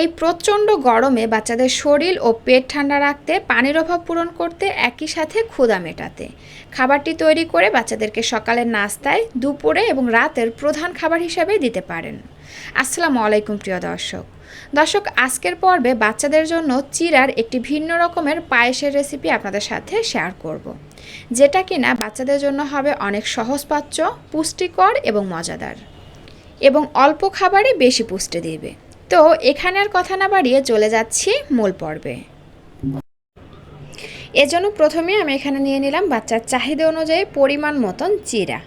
এই প্রচণ্ড গরমে বাচ্চাদের শরীর ও পেট ঠান্ডা রাখতে, পানির অভাব পূরণ করতে একই সাথে ক্ষুধা মেটাতে। খাবারটি তৈরি করে বাচ্চাদেরকে সকালের নাস্তায়, দুপুরে এবং রাতের প্রধান খাবার হিসাবে দিতে পারেন। আসসালামু আলাইকুম, প্রিয় দর্শক। দর্শক, আজকের পর্বে বাচ্চাদের জন্য চিরার একটি ভিন্ন রকমের পায়েসের রেসিপি আপনাদের সাথে শেয়ার করব। যেটা কিনা বাচ্চাদের জন্য হবে অনেক সহজপাচ্য, পুষ্টিকর এবং মজাদার এবং অল্প খাবারে বেশি পুষ্টি দিবে। তো এখানে আর কথা না বাড়িয়ে চলে যাচ্ছি মূল পর্বে। এজন্য প্রথমে আমি এখানে নিয়ে নিলাম বাচ্চার চাহিদা অনুযায়ী পরিমাণ মতন চিরা।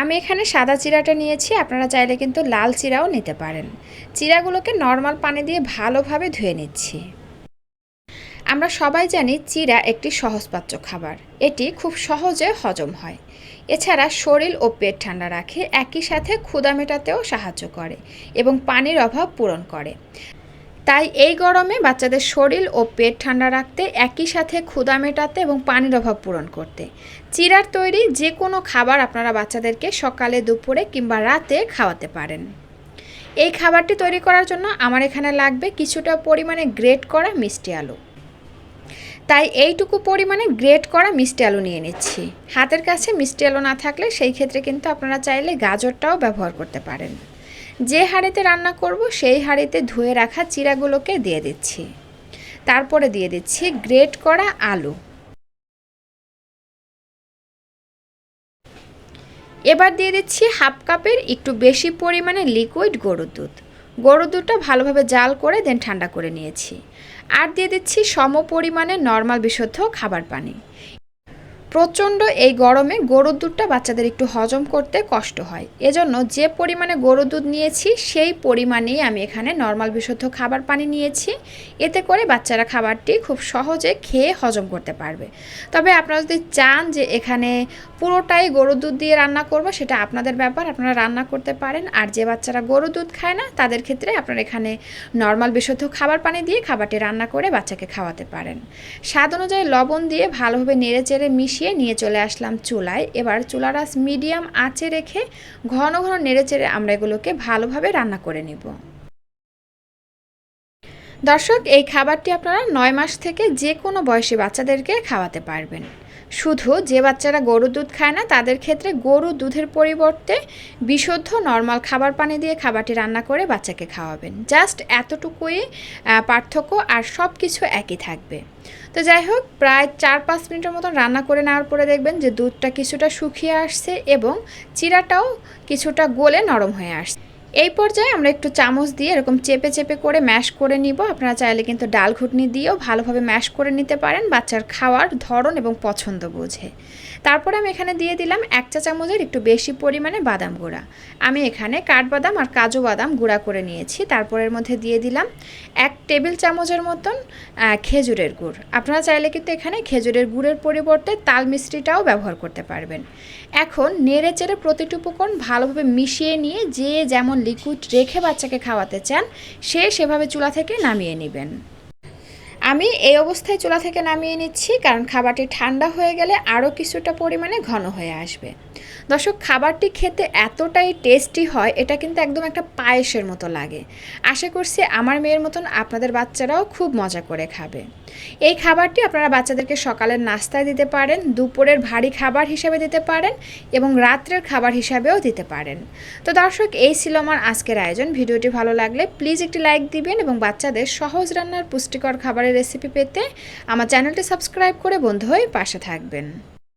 আমি এখানে সাদা চিরাটা নিয়েছি, আপনারা চাইলে কিন্তু লাল চিরাও নিতে পারেন। চিরাগুলোকে নর্মাল পানি দিয়ে ভালোভাবে ধুয়ে নিচ্ছি। আমরা সবাই জানি চিরা একটি সহজপাচ্য খাবার। এটি খুব সহজে হজম হয়। এছাড়া শরীর ও পেট ঠান্ডা রাখে, একই সাথে ক্ষুদা মেটাতেও সাহায্য করে এবং পানির অভাব পূরণ করে। তাই এই গরমে বাচ্চাদের শরীর ও পেট ঠান্ডা রাখতে, একই সাথে ক্ষুদা মেটাতে এবং পানির অভাব পূরণ করতে। চিরার তৈরি যে কোনো খাবার আপনারা বাচ্চাদেরকে সকালে, দুপুরে কিংবা রাতে খাওয়াতে পারেন। এই খাবারটি তৈরি করার জন্য আমার এখানে লাগবে কিছুটা পরিমাণে গ্রেট করা মিষ্টি আলু। তাই এইটুকু পরিমাণে গ্রেট করা মিষ্টি আলু নিয়ে নিচ্ছি। হাতের কাছে মিষ্টি আলু না থাকলে সেই ক্ষেত্রে কিন্তু আপনারা চাইলে গাজরটাও ব্যবহার করতে পারেন। যে হাঁড়িতে রান্না করব সেই হাঁড়িতে ধুয়ে রাখা চিরাগুলোকে দিয়ে দিচ্ছি। তারপরে দিয়ে দিচ্ছি গ্রেট করা আলু। এবার দিয়ে দিচ্ছি হাফ কাপের একটু বেশি পরিমাণে লিকুইড গরুর দুধ। গরুর দুধটা ভালোভাবে জাল করে দেন ঠান্ডা করে নিয়েছি। আর দিয়ে দিচ্ছি সম পরিমাণে নর্মাল বিশুদ্ধ খাবার পানি। প্রচণ্ড এই গরমে গরুর দুধটা বাচ্চাদের একটু হজম করতে কষ্ট হয়। এজন্য যে পরিমাণে গরুর দুধ নিয়েছি, সেই পরিমাণেই আমি এখানে নর্মাল বিশুদ্ধ খাবার পানি নিয়েছি। এতে করে বাচ্চারা খাবারটি খুব সহজে খেয়ে হজম করতে পারবে। তবে আপনারা যদি চান যে এখানে পুরোটাই গরুর দুধ দিয়ে রান্না করব, সেটা আপনাদের ব্যাপার, আপনারা রান্না করতে পারেন। আর যে বাচ্চারা গরুর দুধ খায় না, তাদের ক্ষেত্রে আপনারা এখানে নর্মাল বিশুদ্ধ খাবার পানি দিয়ে খাবারটি রান্না করে বাচ্চাকে খাওয়াতে পারেন। স্বাদ অনুযায়ী লবণ দিয়ে ভালোভাবে নেড়ে চেড়ে মিশিয়ে নিয়ে চলে আসলাম চুলায়। এবার চুলার আঁচ মিডিয়াম আঁচে রেখে ঘন ঘন নেড়ে চেড়ে আমরা এগুলোকে ভালোভাবে রান্না করে নিব। দর্শক, এই খাবারটি আপনারা নয় মাস থেকে যে কোনো বয়সী বাচ্চাদেরকে খাওয়াতে পারবেন। শুধু যে বাচ্চারা গরুর দুধ খায় না, তাদের ক্ষেত্রে গরু দুধের পরিবর্তে বিশুদ্ধ, নর্মাল খাবার পানি দিয়ে খাবারটি রান্না করে বাচ্চাকে খাওয়াবেন। জাস্ট এতটুকুই পার্থক্য আর সব কিছু একই থাকবে। তো যাই হোক, প্রায় চার পাঁচ মিনিটের মতন রান্না করে নেওয়ার পরে দেখবেন যে দুধটা কিছুটা শুকিয়ে আসছে এবং চিরাটাও কিছুটা গলে নরম হয়ে আসছে। এই পর্যায়ে আমরা একটু চামচ দিয়ে এরকম চেপে চেপে করে ম্যাশ করে নিব। আপনারা চাইলে কিন্তু ডাল ঘুটনি দিয়েও ভালোভাবে ম্যাশ করে নিতে পারেন বাচ্চার খাওয়ার ধরন এবং পছন্দ বুঝে। তারপরে আমি এখানে দিয়ে দিলাম এক চা চামচের একটু বেশি পরিমাণে বাদাম গুঁড়া। আমি এখানে কাঠবাদাম আর কাজু বাদাম গুঁড়া করে নিয়েছি। তারপরের মধ্যে দিয়ে দিলাম এক টেবিল চামচের মতন খেজুরের গুড়। আপনারা চাইলে কিন্তু এখানে খেজুরের গুড়ের পরিবর্তে তাল মিষ্টিটাও ব্যবহার করতে পারবেন। এখন নেড়ে চেড়ে প্রতিটি উপকরণ ভালোভাবে মিশিয়ে নিয়ে যে যেমন লিকুইড রেখে বাচ্চাকে খাওয়াতে চান, সে সেভাবে চুলা থেকে নামিয়ে নেবেন। আমি এই অবস্থায় চুলা থেকে নামিয়ে নিচ্ছি, কারণ খাবারটি ঠান্ডা হয়ে গেলে আরও কিছুটা পরিমাণে ঘন হয়ে আসবে। দর্শক, খাবারটি খেতে এতটাই টেস্টি হয়, এটা কিন্তু একদম একটা পায়েসের মতো লাগে। আশা করছি আমার মেয়ের মতন আপনাদের বাচ্চারাও খুব মজা করে খাবে। এই খাবারটি আপনারা বাচ্চাদেরকে সকালের নাস্তায় দিতে পারেন, দুপুরের ভারী খাবার হিসাবে দিতে পারেন এবং রাত্রের খাবার হিসাবেও দিতে পারেন। তো দর্শক, এই ছিল আমার আজকের আয়োজন। ভিডিওটি ভালো লাগলে প্লিজ একটি লাইক দিবেন এবং বাচ্চাদের সহজ রান্নার পুষ্টিকর খাবারের রেসিপি পেতে আমার চ্যানেলটি সাবস্ক্রাইব করে বন্ধু হয়ে পাশে থাকবেন।